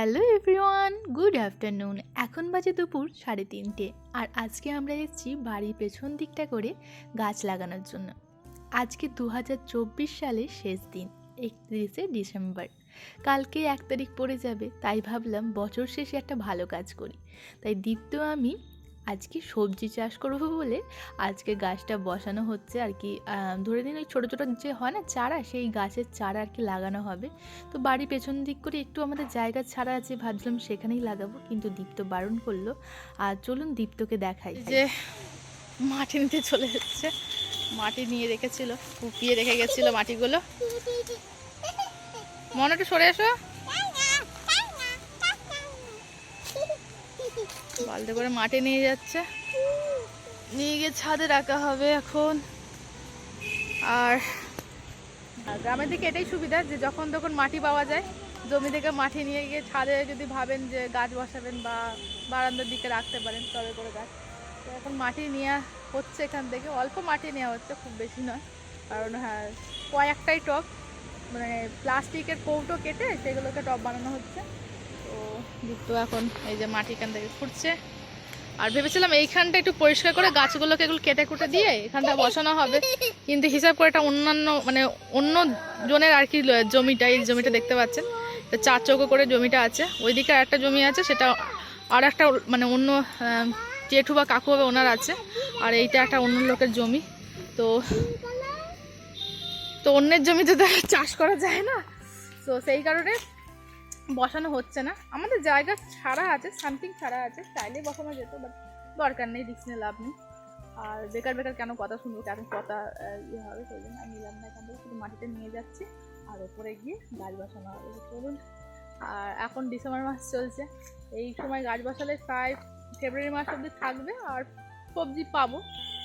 Hello everyone, good afternoon. এখন বাজে দুপুর সাড়ে তিনটে আর আজকে আমরা এসেছি বাড়ির পেছন দিকটা করে গাছ লাগানোর জন্য। আজকে দু হাজার চব্বিশ সালের শেষ দিন, একত্রিশে ডিসেম্বর। কালকে এক তারিখ পড়ে যাবে, তাই ভাবলাম বছর শেষে একটা ভালো কাজ করি। তাই দীপ্ত আমি আজকে সবজি চাষ করব বলে আজকে গাছটা বসানো হচ্ছে আর কি। ধরে দিন ওই ছোটো ছোটো যে হয় না চারা, সেই গাছের চারা আর কি লাগানো হবে। তো বাড়ি পেছন দিক করে একটু আমাদের জায়গা ছাড়া আছে, ভাবছিলাম সেখানেই লাগাবো, কিন্তু দীপ্ত বারণ করল। আর চলুন দীপ্তকে দেখাই। যে মাটি নিতে চলে যাচ্ছে মাটি নিয়ে রেখেছিল, কুপিয়ে রেখে গেছিল মাটিগুলো। মনে একটু সরে এসো। বালতি করে মাটি নিয়ে যাচ্ছে। নিয়ে গিয়ে ছাদে রাখা হবে এখন। আর গ্রামের দিকে এটাই সুবিধা যে যখন তখন মাটি পাওয়া যায়, জমি থেকে মাটি নিয়ে গিয়ে ছাদে যদি ভাবেন যে গাছ বসাবেন বা বারান্দার দিকে রাখতে পারেন তবে করে গাছ। তো এখন মাটি নেওয়া হচ্ছে এখান থেকে। অল্প মাটি নেওয়া হচ্ছে, খুব বেশি নয়। কারণ হ্যাঁ কয়েকটাই টব মানে প্লাস্টিকের কৌটো কেটে সেগুলোকে টব বানানো হচ্ছে। দীপ্ত এখন এই যে মাটি এখান থেকে খুঁড়ছে আর ভেবেছিলাম এইখানটা একটু পরিষ্কার করে গাছগুলোকে এগুলো কেটে কুটে দিয়ে এখানটা বসানো হবে। কিন্তু হিসাব করে এটা অন্যান্য মানে অন্য জনের আর কি জমিটা, এই জমিটা দেখতে পাচ্ছেন। চার চৌকো করে জমিটা আছে। ওইদিকে আর একটা জমি আছে, সেটা আর একটা মানে অন্য জেঠু বা কাকু হবে ওনার আছে। আর এইটা একটা অন্য লোকের জমি। তো তো অন্যের জমিতে তো চাষ করা যায় না। তো সেই কারণে বসানো হচ্ছে না। আমাদের জায়গা ছাড়া আছে সামথিং ছাড়া আছে। চাইলে বসানো যেত বাট দরকার নেই রিক্স নিয়ে লাভ নেই। আর বেকার বেকার কেন কথা শুনব? কেন কথা ইয়ে হবে, সেই জন্য আমি নিলাম না এখান থেকে। শুধু মাটিতে নিয়ে যাচ্ছি, আর ওপরে গিয়ে গাছ বসানো হবে। চলুন, আর এখন ডিসেম্বর মাস চলছে। এই সময় গাছ বসালে প্রায় ফেব্রুয়ারি মাস অবধি থাকবে, আর সবজি পাবো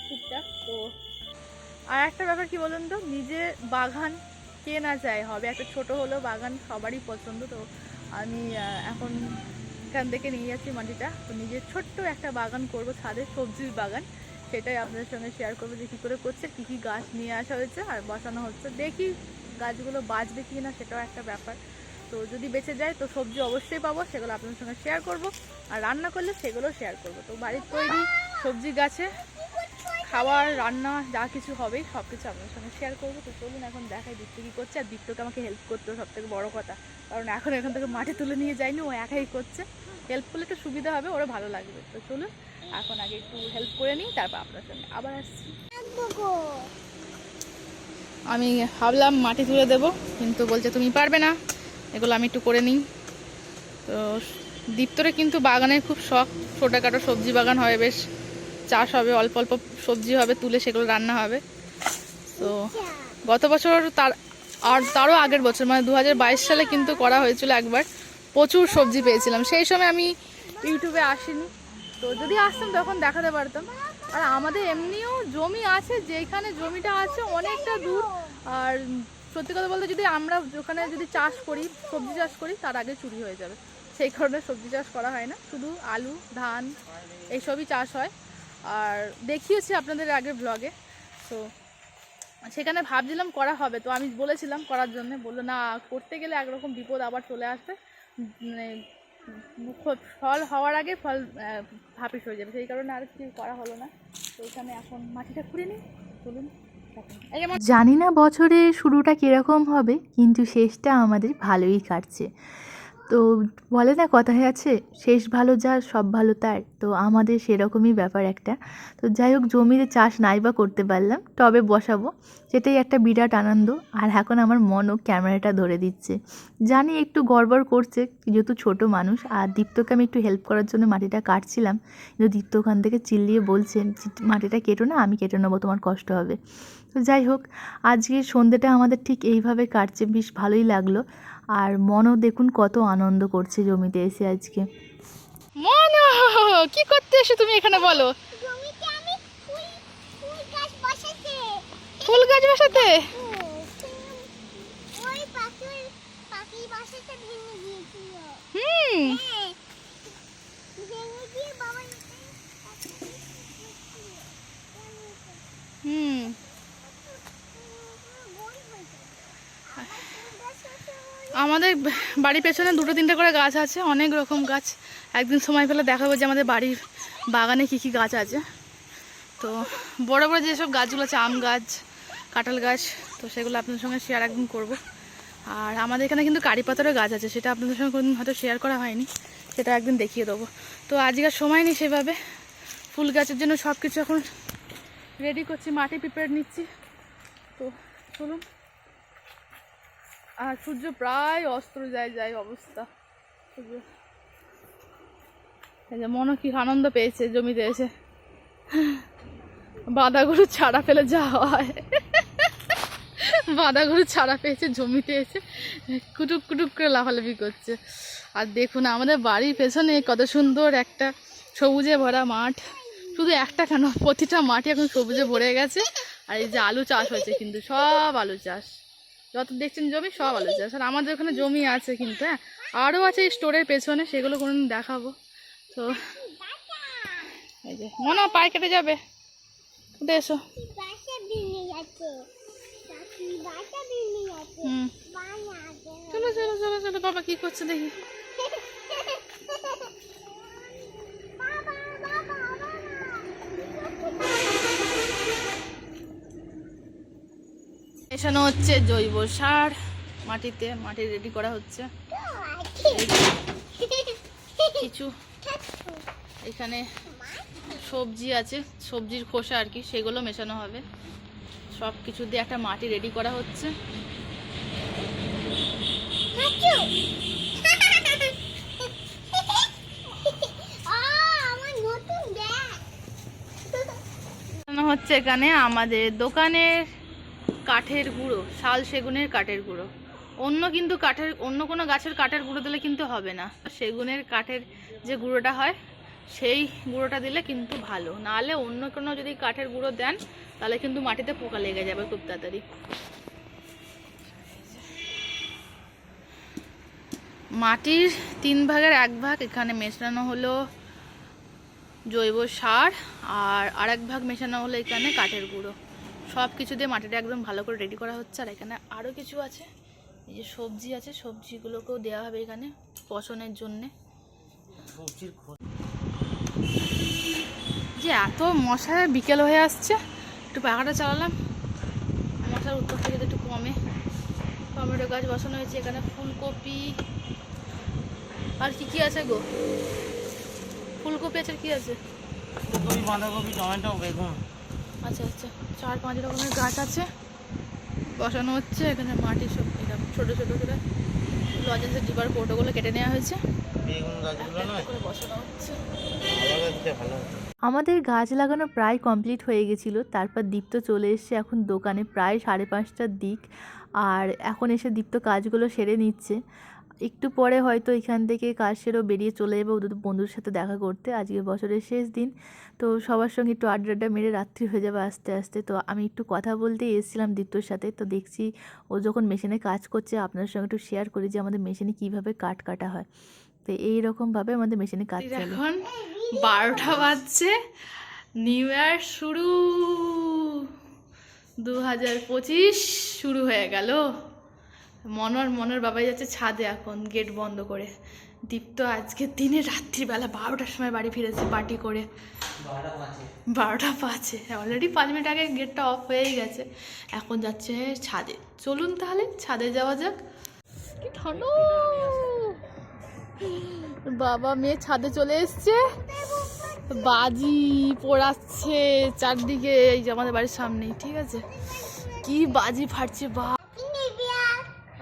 ঠিকঠাক তো আর একটা ব্যাপার কি বলুন তো? নিজে বাগান কে না চায় হবে। একটা ছোট হলেও বাগান সবারই পছন্দ, তো আমি এখন এখান থেকে নিয়ে যাচ্ছি মাটিটা। তো নিজের ছোট্ট একটা বাগান করব, ছাদে সবজির বাগান। সেটাই আপনাদের সঙ্গে শেয়ার করব যে কী করে করছে, কী কী গাছ নিয়ে আসা হয়েছে আর বসানো হচ্ছে। দেখি গাছগুলো বাঁচবে কি না, সেটাও একটা ব্যাপার। তো যদি বেঁচে যায়, তো সবজি অবশ্যই পাবো, সেগুলো আপনাদের সঙ্গে শেয়ার করব। আর রান্না করলে সেগুলো শেয়ার করব। তো বাড়ির তৈরি সবজি গাছে খাবার রান্না, যা কিছু হবে সব কিছু আপনার সঙ্গে শেয়ার করব। তো চলুন এখন দেখাই দীপ্ত কী করছে, আর দীপ্তকে আমাকে হেল্প করতে সব থেকে বড়ো কথা। কারণ এখন এখান থেকে মাঠে তুলে নিয়ে যায়নি, ও একাই করছে। হেল্প করলে একটু সুবিধা হবে ওরা ভালো লাগবে। তো চলুন, এখন আগে একটু হেল্প করে নিই, তারপর আপনার সঙ্গে আবার আসছি। আমি ভাবলাম মাটি তুলে দেব, কিন্তু বলছে তুমি পারবে না, এগুলো আমি একটু করে নিই। তো দীপ্তরে কিন্তু বাগানের খুব শখ, ছোটোখাটো সবজি বাগান হয় বেশ। চাষ হবে, অল্প অল্প সবজি হবে, তুলে সেগুলো রান্না হবে। তো গত বছর তার, আর তারও আগের বছর মানে দু হাজার বাইশ সালে কিন্তু করা হয়েছিল একবার, প্রচুর সবজি পেয়েছিলাম। সেই সময় আমি ইউটিউবে আসিনি। তো যদি আসতাম তখন দেখাতে পারতাম। আর আমাদের এমনিও জমি আছে, যেখানে জমিটা আছে অনেকটা দূর। আর সত্যি কথা বলতে যদি আমরা ওখানে যদি চাষ করি, সবজি চাষ করি, তার আগে চুরি হয়ে যাবে। সেই কারণে সবজি চাষ করা হয় না। শুধু আলু, ধান, এইসবই চাষ হয়। আর দেখিয়েছি আপনাদের আগের ব্লগে তো সেখানে ভাবছিলাম করা হবে, তো আমি বলেছিলাম করার জন্য, বলল না, করতে গেলে একরকম বিপদ আবার চলে আসবে মানে ফল হওয়ার আগে ফল হাপিস হয়ে যাবে, সেই কারণে আর কিছু করা হলো না, তো এখানে এখন মাটিটা খুঁড়ে নিই, চলুন। জানি না বছরের শুরুটা কীরকম হবে, কিন্তু শেষটা আমাদের ভালোই কাটছে তো বলে না কথায় আছে, শেষ ভালো যার, সব ভালো তার। তো আমাদের সেরকমই ব্যাপার একটা। তো যাই হোক, জমিতে চাষ নাই বা করতে পারলাম, টবে বসাবো। সেটাই একটা বিরাট আনন্দ। আর এখন আমার মনও ক্যামেরাটা ধরে দিচ্ছে। জানি একটু গড়বড় করছে, যেহেতু ছোট মানুষ। আর দীপ্তকে আমি একটু হেল্প করার জন্য মাটিটা কাটছিলাম। কিন্তু দীপ্ত ওখান থেকে চিল্লিয়ে বলছেন "চি- মাটিটা কেটো না, আমি কেটে নেব, তোমার কষ্ট হবে। তো যাই হোক আজকে সন্ধ্যেটা আমাদের ঠিক এইভাবে কাটছে, বেশ ভালোই লাগল। আর মনও দেখুন কত আনন্দ করছে জমিতে এসে আজকে। মনো কি করতে এসে তুমি এখানে বলো? ফুল ফুল গাছ বসাতে। ফুল গাছ বসাতে? ওই পাখির পাখি বাসাটা ভেঙে গিয়েছিল হুম। হ্যাঁ হুম। আমাদের বাড়ির পেছনে দুটো তিনটে করে গাছ আছে, অনেক রকম গাছ। একদিন সময় পেলে দেখাবো যে আমাদের বাড়ির বাগানে কী কী গাছ আছে। তো বড় বড় যেসব গাছগুলো আছে, আম গাছ, কাঁঠাল গাছ, তো সেগুলো আপনাদের সঙ্গে শেয়ার একদিন করব। আর আমাদের এখানে কিন্তু কারি পাতারও গাছ আছে, সেটা আপনাদের সঙ্গে কোনোদিন হয়তো শেয়ার করা হয়নি, সেটা একদিন দেখিয়ে দেবো। তো আজকের সময় নেই সেভাবে, ফুল গাছের জন্য সব কিছু এখন রেডি করছি, মাটি প্রিপেয়ার নিচ্ছি। তো চলুন। আর সূর্য প্রায় অস্ত্র যায় যায় অবস্থা। সূর্য। এই যে মনে কি আনন্দ পেয়েছে জমিতে এসে। বাঁধা গরু ছাড়া ফেলে যা হয়। বাঁধা গরু ছাড়া পেয়েছে জমিতে এসে। কুটুক কুটুক করে লাফালাফি করছে। আর দেখুন আমাদের বাড়ির পেছনে কত সুন্দর একটা সবুজে ভরা মাঠ। শুধু একটা কেন, প্রতিটা মাঠই এখন সবুজে ভরে গেছে। আর এই যে আলু চাষ হয়েছে কিন্তু সব আলু চাষ। যত দেখছেন জমি, সব আলু চাষ আর আমাদের ওখানে জমি আছে কিন্তু হ্যাঁ? আরও আছে এই স্টোরের পেছনে, সেগুলো কোনো দেখাবো। তো, এই যে, মনে পায়ে কেটে যাবে। এসো। চলো চলো চলো চলো, বাবা কি করছে দেখি। মেশানো হচ্ছে জৈব সার মাটিতে মাটি রেডি করা হচ্ছে। কিছু এখানে সবজি আছে সবজির খোসা আর কি সেগুলো মেশানো হবে। সব কিছু দিয়ে একটা মাটি রেডি করা হচ্ছে। হচ্ছে এখানে আমাদের দোকানের কাঠের গুঁড়ো, শাল সেগুনের কাঠের গুঁড়ো। অন্য কিন্তু কাঠের, অন্য কোনো গাছের কাঠের গুঁড়ো দিলে কিন্তু হবে না। সেগুনের কাঠের যে গুঁড়োটা হয়, সেই গুঁড়োটা দিলে কিন্তু ভালো। নাহলে অন্য কোনো যদি কাঠের গুঁড়ো দেন, তাহলে কিন্তু মাটিতে পোকা লেগে যাবে খুব তাড়াতাড়ি। মাটির তিন ভাগের এক ভাগ এখানে মেশানো হলো জৈব সার, আর আরেক ভাগ মেশানো হলো এখানে কাঠের গুঁড়ো। সব কিছু দিয়ে মাটিটা একদম ভালো করে রেডি করা হচ্ছে। আর এখানে আরও কিছু আছে। এই যে সবজি আছে সবজিগুলোকেও দেওয়া হবে এখানে পচনের জন্যে। যে এত মশার বিকেল হয়ে আসছে একটু পাখাটা চালালাম। মশার উত্তর থেকে একটু কমে। টমেটো গাছ বসানো হয়েছে এখানে ফুলকপি। আর কি কি আছে গো? ফুলকপি আছে কি আছে? ফুলকপি বাঁধাকপি টমেটো বেগুন। আচ্ছা আচ্ছা। চার পাঁচ রকমের গাছ আছে বসানো হচ্ছে এখানে মাটি সব এরকম ছোটো ছোটো করে লজেন্সের ডিবার কোটোগুলো কেটে নেওয়া হয়েছে। বসানো হচ্ছে। ভালো। আমাদের গাছ লাগানো প্রায় কমপ্লিট হয়ে গেছিল তারপর দীপ্ত চলে এসছে এখন দোকানে প্রায় সাড়ে পাঁচটার দিক। আর এখন এসে দীপ্ত কাজগুলো সেরে নিচ্ছে। একটু পরে হয়তো এখান থেকে কাজ সেরেও বেরিয়ে চলে যাবে ওদের বন্ধুর সাথে দেখা করতে। আজকে বছরের শেষ দিন। তো সবার সঙ্গে একটু আড্ডা আড্ডা মেরে রাত্রি হয়ে যাবে আস্তে আস্তে। তো আমি একটু কথা বলতে এসেছিলাম দীপ্তর সাথে। তো দেখছি ও যখন মেশিনে কাজ করছে আপনার সঙ্গে একটু শেয়ার করি যে আমাদের মেশিনে কীভাবে কাট কাটা হয়। তো এই রকমভাবে আমাদের মেশিনে কাজ এখন বারোটা বাজছে। নিউ ইয়ার শুরু। দু হাজার পঁচিশ শুরু হয়ে গেল। মনোর মনোর বাবাই যাচ্ছে ছাদে এখন গেট বন্ধ করে। দীপ্ত আজকের দিনে রাত্রিবেলা বারোটার সময় বাড়ি ফিরেছে পার্টি করে। বারোটা পাঁচে। অলরেডি পাঁচ। মিনিট আগে গেটটা অফ হয়েই গেছে। এখন যাচ্ছে ছাদে। চলুন তাহলে ছাদে যাওয়া যাক। কি ঠান্ডা! বাবা মেয়ে ছাদে চলে এসছে। বাজি পোড়াচ্ছে চারদিকে এই যে আমাদের বাড়ির সামনেই ঠিক আছে? কি বাজি ফাটছে বা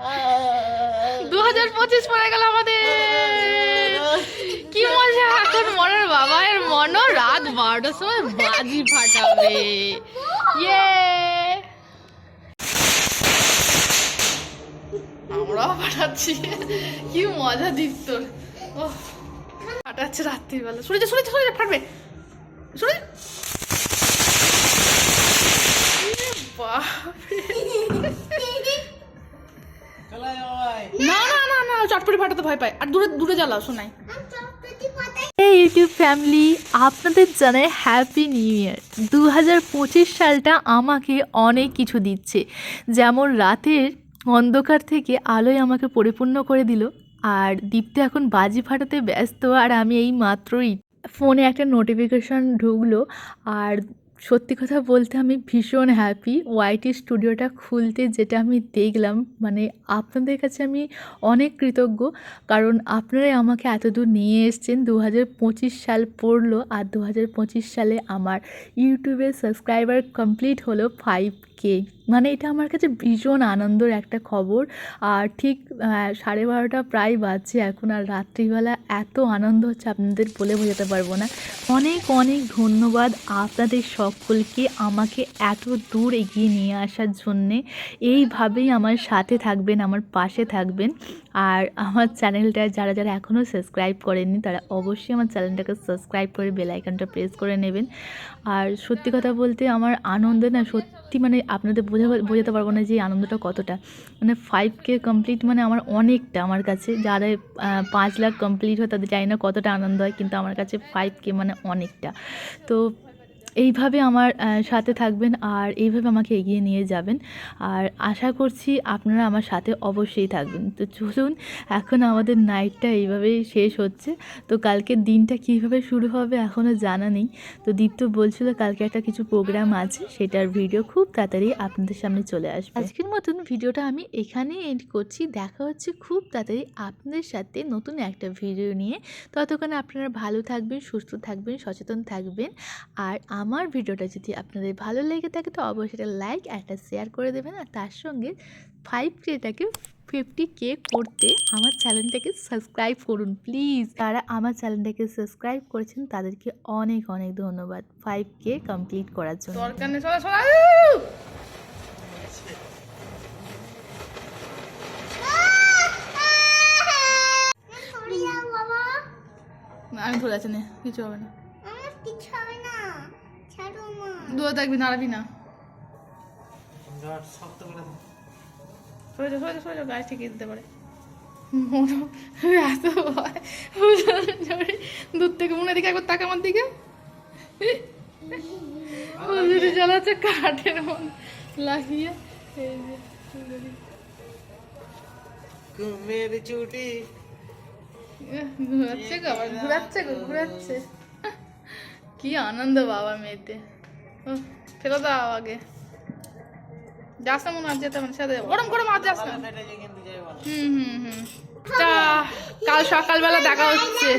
দু হাজার পঁচিশ পড়ে গেল আমাদের। কি মজা। এখন মনের বাবার মন রাত বারোটার সময় বাজি ফাটাবে। ইয়ে। আমরাও ফাটাচ্ছি। কি মজা দিত ও ফাটাচ্ছে রাত্রিবেলা। সরে যা সরে যা ফাটবে। যা। ইয়ে বাপরে। চটপটি ফাটাতে ভয় পায়। আর দূরে দূরে জ্বালাও শোনাই ইউটিউব ফ্যামিলি, আপনাদের জানাই হ্যাপি নিউ ইয়ার দু হাজার পঁচিশ সালটা আমাকে অনেক কিছু দিচ্ছে। যেমন রাতের অন্ধকার থেকে আলোয় আমাকে পরিপূর্ণ করে দিল, আর দীপ্তি এখন বাজি ফাটাতে ব্যস্ত, আর আমি এই মাত্রই ফোনে একটা নোটিফিকেশন ঢুকলো, আর সত্যি কথা বলতে আমি ভীষণ হ্যাপি ওয়াইটি স্টুডিওটা খুলতে যেটা আমি দেখলাম মানে আপনাদের কাছে আমি অনেক কৃতজ্ঞ। কারণ আপনারাই আমাকে এতদূর নিয়ে এসছেন দু হাজার পঁচিশ সাল পড়ল আর দু হাজার পঁচিশ সালে আমার ইউটিউবে সাবস্ক্রাইবার কমপ্লিট হলো ফাইভ কে মানে এটা আমার কাছে ভীষণ আনন্দের একটা খবর। আর ঠিক সাড়ে বারোটা প্রায় বাজছে এখন আর রাত্রিবেলা এত আনন্দ হচ্ছে আপনাদের বলে বোঝাতে পারব না। অনেক অনেক ধন্যবাদ আপনাদের সকলকে আমাকে এত দূর এগিয়ে নিয়ে আসার জন্যে এইভাবেই আমার সাথে থাকবেন, আমার পাশে থাকবেন। আর আমার চ্যানেলটা যারা যারা এখনও সাবস্ক্রাইব করেননি, তারা অবশ্যই আমার চ্যানেলটাকে সাবস্ক্রাইব করে বেল আইকনটা প্রেস করে নেবেন। আর সত্যি কথা বলতে আমার আনন্দ না সত্যি মানে আপনাদের বোঝা বোঝাতে পারব না যে আনন্দটা কতটা। মানে ফাইভ কে কমপ্লিট মানে আমার অনেকটা আমার কাছে। যারা পাঁচ লাখ কমপ্লিট হয় তাদের জানি না কতটা আনন্দ হয়, কিন্তু আমার কাছে ফাইভ কে মানে অনেকটা। তো এইভাবে আমার সাথে থাকবেন আর এইভাবে আমাকে এগিয়ে নিয়ে যাবেন। আর আশা করছি আপনারা আমার সাথে অবশ্যই থাকবেন। তো চলুন, এখন আমাদের নাইটটা এইভাবেই শেষ হচ্ছে। তো কালকের দিনটা কীভাবে শুরু হবে এখনও জানা নেই। তো দীপ্ত বলছিল কালকে একটা কিছু প্রোগ্রাম আছে, সেটার ভিডিও খুব তাড়াতাড়ি আপনাদের সামনে চলে আসবে। আজকের মতন ভিডিওটা আমি এখানেই এন্ড করছি। দেখা হচ্ছে খুব তাড়াতাড়ি আপনাদের সাথে নতুন একটা ভিডিও নিয়ে। ততক্ষণে আপনারা ভালো থাকবেন, সুস্থ থাকবেন, সচেতন থাকবেন। আর আমার ভিডিওটা যদি আপনাদের ভালো লেগে থাকে তো অবশ্যই একটা লাইক একটা শেয়ার করে দেবেন। আর তার সঙ্গে ফাইভ কেটাকে ফিফটি কে করতে আমার চ্যানেলটাকে সাবস্ক্রাইব করুন প্লিজ যারা আমার চ্যানেলটাকে সাবস্ক্রাইব করেছেন তাদেরকে অনেক অনেক ধন্যবাদ ফাইভ কে কমপ্লিট করার জন্য। দরকার নেই আমি ধরে আছি না কিছু হবে না। কিছু দূরে থাকবি নাড়াবি না। গাছ দিতে পারে। মনে এত বুঝলাম জোরে। দূর থেকে মনে দিকে একবার তাকা আমার দিকে। হুজুরি জ্বালাচ্ছে কাঠের মন। লাগিয়ে। এই যে ঘুমের ছুটি। ঘুরাচ্ছে গো আবার ঘুরাচ্ছে গো ঘুরাচ্ছে। কি আনন্দ বাবা মেয়েতে ফেলে দাও আগে। যাস না মনে হয় যেতে মানে সাথে। গরম গরম আর যাস না। হুম হুম হুম। কাল সকালবেলা দেখা হচ্ছে।